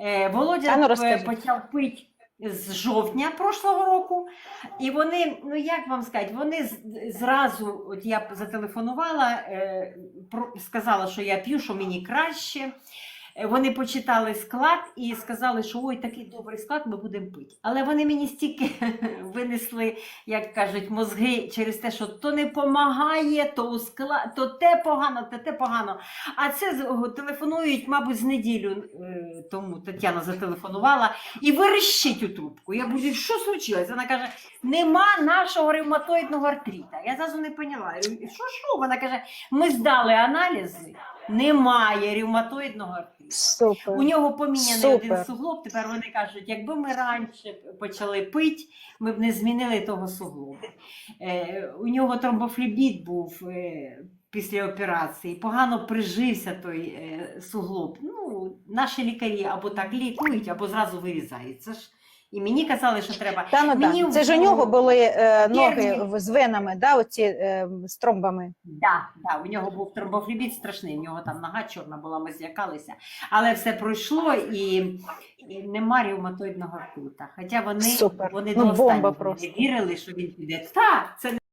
Е, Володя ну, е, почав пити з жовтня прошлого року, і вони, ну як вам сказати, вони зразу, от я зателефонувала, е, сказала, що я п'ю, що мені краще. Е, Вони почитали склад і сказали, що ой, такий добрий склад, ми будемо пити. Але вони мені стільки винесли, як кажуть, мозги через те, що то не допомагає, то у склад, то те погано, то те погано. А це телефонують, мабуть, з неділю е, тому Тетяна зателефонувала і верещить у трубку. Я буду, що случилось? Вона каже: нема нашого ревматоїдного артрита. Я зразу не поняла. Що що? Вона каже: ми здали аналізи, немає ревматоїдного артрита. Супер. У нього поміняний Супер. один суглоб. Тепер вони кажуть, якби ми раніше почали пити, ми б не змінили того суглобу. Е, у нього тромбофлебіт був е, після операції, погано прижився той е, суглоб. Ну, наші лікарі або так лікують, або зразу вирізають. Це ж і мені казали, що треба. Та, ну, Мені. Це ж у нього були е, ноги з венами, да, оці е, з тромбами. Да, да, у нього був тромбофлібіт страшний, у нього там нога чорна була, ми злякалися. Але все пройшло і, і нема ревматоїдного ртута. Хоча вони, Супер. вони Ну, до останнього не вірили, що він піде. Так, це